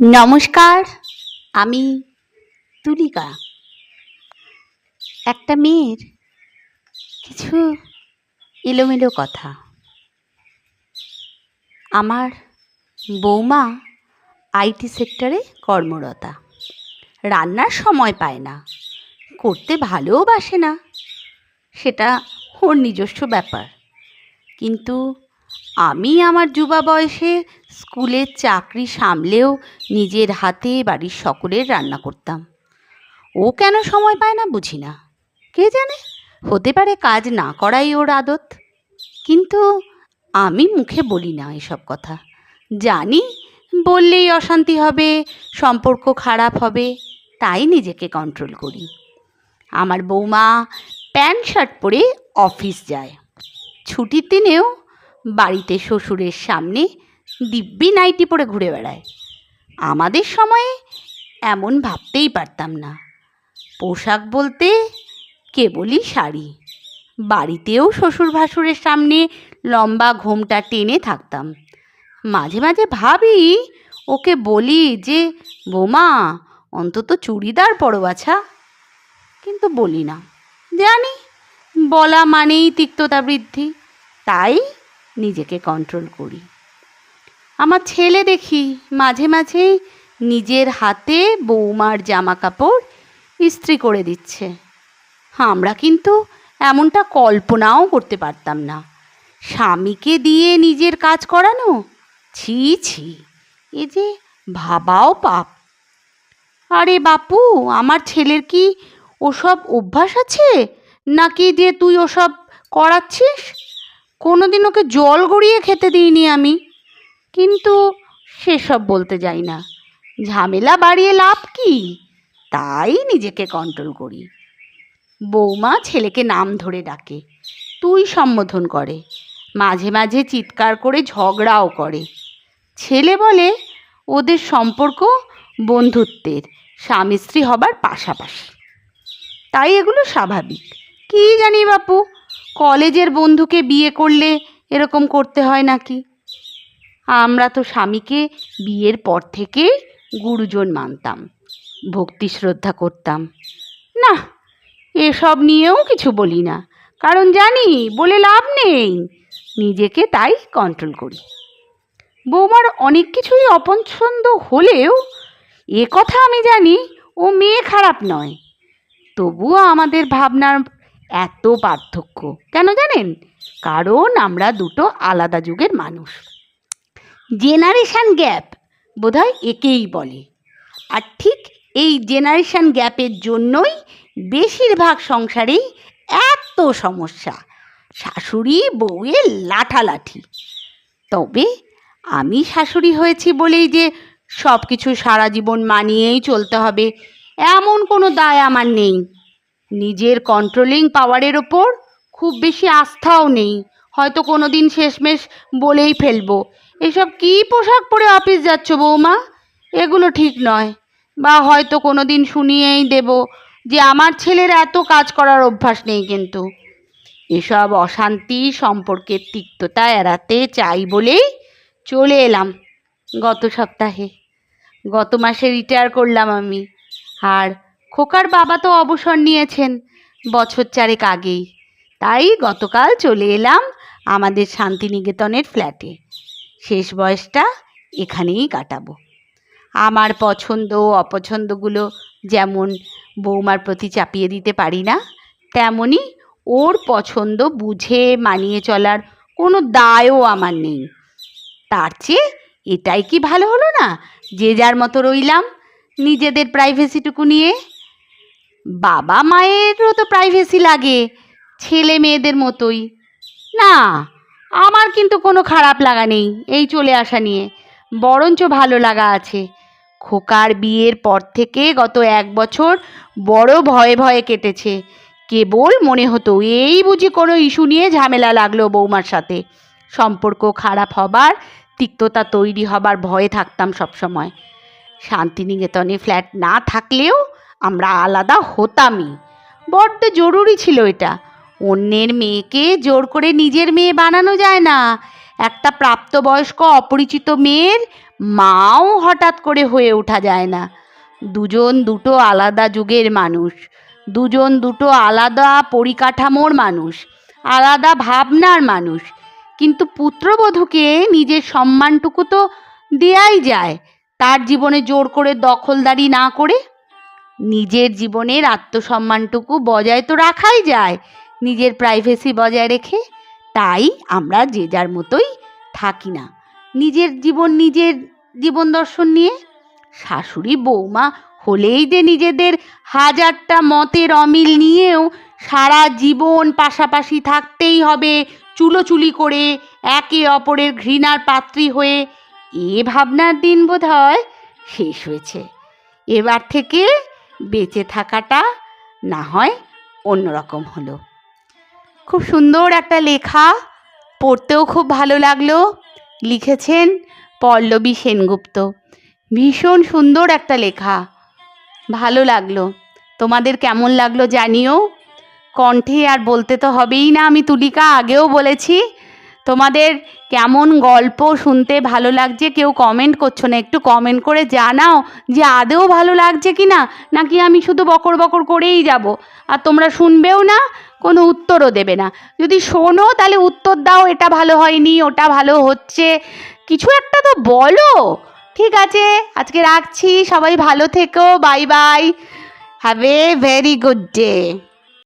নমস্কার, আমি তুলিকা। একটা মেয়ের কিছু এলোমেলো কথা। আমার বৌমা আইটি সেক্টরে কর্মরতা। রান্নার সময় পায় না, করতে ভালোও বাসে না, সেটা ওর নিজস্ব ব্যাপার। কিন্তু আমি আমার যুবা বয়সে স্কুলের চাকরি সামলেও নিজের হাতে বাড়ির সকলের রান্না করতাম। ও কেন সময় পায় না বুঝি না। কে জানে? হতে পারে কাজ না করাই ওর আদত। কিন্তু আমি মুখে বলি না এসব কথা। জানি বললেই অশান্তি হবে, সম্পর্ক খারাপ হবে, তাই নিজেকে কন্ট্রোল করি। আমার বৌমা প্যান্ট শার্ট পরে অফিস যায়। ছুটির দিনেও বাড়িতে শ্বশুরের সামনে দিব্যি নাইটি পরে ঘুরে বেড়ায়। আমাদের সময়ে এমন ভাবতেই পারতাম না। পোশাক বলতে কেবলই শাড়ি। বাড়িতেও শ্বশুর ভাসুরের সামনে লম্বা ঘোমটা টেনে থাকতাম। মাঝে মাঝে ভাবি, ওকে বলি যে, বোমা, অন্তত চুড়িদার পরো বাছা কিন্তু বলি না। জানি, বলা মানেই তিক্ততা বৃদ্ধি। তাই নিজেকে কন্ট্রোল করি। আমার ছেলে দেখি মাঝে মাঝে নিজের হাতে বৌমার জামা কাপড় ইস্ত্রি করে দিচ্ছে। আমরা কিন্তু এমনটা কল্পনাও করতে পারতাম না। স্বামীকে দিয়ে নিজের কাজ করানো? ছি ছি, এ যে ভাবাও পাপ। আরে বাপু, আমার ছেলের কি ওসব অভ্যাস আছে? নাকি যে তুই ওসব করাচ্ছিস? কোনোদিন ওকে জল গড়িয়ে খেতে দিইনি আমি। কিন্তু সেসব বলতে যাই না। ঝামেলা বাড়িয়ে লাভ কি? তাই নিজেকে কন্ট্রোল করি। বৌমা ছেলেকে নাম ধরে ডাকে। তুই সম্বোধন করে। মাঝে মাঝে চিৎকার করে ঝগড়াও করে। ছেলে বলে ওদের সম্পর্ক বন্ধুত্বের স্বামী স্ত্রী হবার পাশাপাশি। তাই এগুলো স্বাভাবিক। কী জানি বাপু? কলেজের বন্ধুকে বিয়ে করলে এরকম করতে হয় নাকি? আমরা তো স্বামীকে বিয়ের পর থেকে গুরুজন মানতাম, ভক্তি শ্রদ্ধা করতাম। না, এসব নিয়েও কিছু বলি না, কারণ জানি বলে লাভ নেই, নিজেকে তাই কন্ট্রোল করি। বৌমার অনেক কিছুই অপছন্দ হলেও এ কথা আমি জানি ও মেয়ে খারাপ নয়, তবুও আমাদের ভাবনার এত পার্থক্য। কেন জানেন? কারণ আমরা দুটো আলাদা যুগের মানুষ। জেনারেশান গ্যাপ বোধহয় একেই বলে। আর ঠিক এই জেনারেশান গ্যাপের জন্যই বেশিরভাগ সংসারেই এত সমস্যা। শাশুড়ি বউয়ের লাঠালাঠি। তবে আমি শাশুড়ি হয়েছি বলেই যে সব কিছু সারা জীবন মানিয়েই চলতে হবে। এমন কোনো দায় আমার নেই। নিজের কন্ট্রোলিং পাওয়ারের ওপর খুব বেশি আস্থাও নেই। হয়তো কোনো দিন শেষমেশ বলেই ফেলব। এসব কী পোশাক পরে অফিস যাচ্ছ বৌমা? এগুলো ঠিক নয়। বা হয়তো কোনো দিন শুনিয়েই দেব যে আমার ছেলের এত কাজ করার অভ্যাস নেই কিন্তু। এসব অশান্তি সম্পর্কের তিক্ততা এড়াতে চাই বলেই চলে এলাম গত সপ্তাহে। গত মাসে রিটায়ার করলাম আমি। আর খোকার বাবা তো অবসর নিয়েছেন বছর চারেক আগেই। তাই গতকাল চলে এলাম আমাদের শান্তিনিকেতনের ফ্ল্যাটে। শেষ বয়সটা এখানেই কাটাবো। আমার পছন্দ অপছন্দগুলো যেমন বৌমার প্রতি চাপিয়ে দিতে পারি না তেমনই ওর পছন্দ বুঝে মানিয়ে চলার কোনো দায়ও আমার নেই। তার চেয়ে এটাই কি ভালো হলো না? যে যার মতো রইলাম, নিজেদের প্রাইভেসিটুকু নিয়ে বাবা মায়েরও তো প্রাইভেসি লাগে, ছেলে মেয়েদের মতোই। না, আমার কিন্তু কোনো খারাপ লাগা নেই এই চলে আসা নিয়ে। বরঞ্চ ভালো লাগা আছে। খোকার বিয়ের পর থেকে গত এক বছর বড় ভয়ে ভয়ে কেটেছে। কেবল মনে হতো এই বুঝি কোনো ইস্যু নিয়ে ঝামেলা লাগল বৌমার সাথে। সম্পর্ক খারাপ হবার, তিক্ততা তৈরি হবার ভয়ে থাকতাম সবসময়। শান্তিনিকেতনে ফ্ল্যাট না থাকলেও আমরা আলাদা হতামই। বড্ড জরুরি ছিল এটা। অন্যের মেয়েকে জোর করে নিজের মেয়ে বানানো যায় না। একটা প্রাপ্তবয়স্ক অপরিচিত মেয়ের মাও হঠাৎ করে হয়ে ওঠা যায় না। দুজন দুটো আলাদা যুগের মানুষ। দুজন দুটো আলাদা পরিকাঠামোর মানুষ। আলাদা ভাবনার মানুষ। কিন্তু পুত্রবধূকে নিজের সম্মানটুকু তো দেয়াই যায়। তার জীবনে জোর করে দখলদারি না করে নিজের জীবনের আত্মসম্মানটুকু বজায় তো রাখাই যায়, নিজের প্রাইভেসি বজায় রেখে তাই আমরা যে যার মতোই থাকি না। নিজের জীবন নিজের জীবন দর্শন নিয়ে, শাশুড়ি বৌমা হলেই যে নিজেদের হাজারটা মতের অমিল নিয়েও সারা জীবন পাশাপাশি থাকতেই হবে, চুলোচুলি করে একে অপরের ঘৃণার পাত্রী হয়ে, এ ভাবনার দিন বোধ হয় শেষ হয়েছে। এবার থেকে বেঁচে থাকাটা না হয় অন্যরকম হলো। খুব সুন্দর একটা লেখা, পড়তেও খুব ভালো লাগল। লিখেছেন পল্লবী সেনগুপ্ত। ভীষণ সুন্দর একটা লেখা। ভালো লাগল। তোমাদের কেমন লাগল জানিও। কণ্ঠে আর বলতে তো হবেই না, আমি তুলিকা আগেও বলেছি তোমাদের কেমন গল্প শুনতে ভালো লাগছে? কেউ কমেন্ট করছ না। একটু কমেন্ট করে জানাও যে আদেও ভালো লাগছে কি না নাকি আমি শুধু বকর বকর করেই যাব? আর তোমরা শুনবেও না, কোনো উত্তরও দেবে না। যদি শোনো, তাহলে উত্তর দাও, এটা ভালো হয়নি, ওটা ভালো হচ্ছে। কিছু একটা তো বলো। ঠিক আছে, আজকে রাখছি, সবাই ভালো থেকো bye bye have a very good day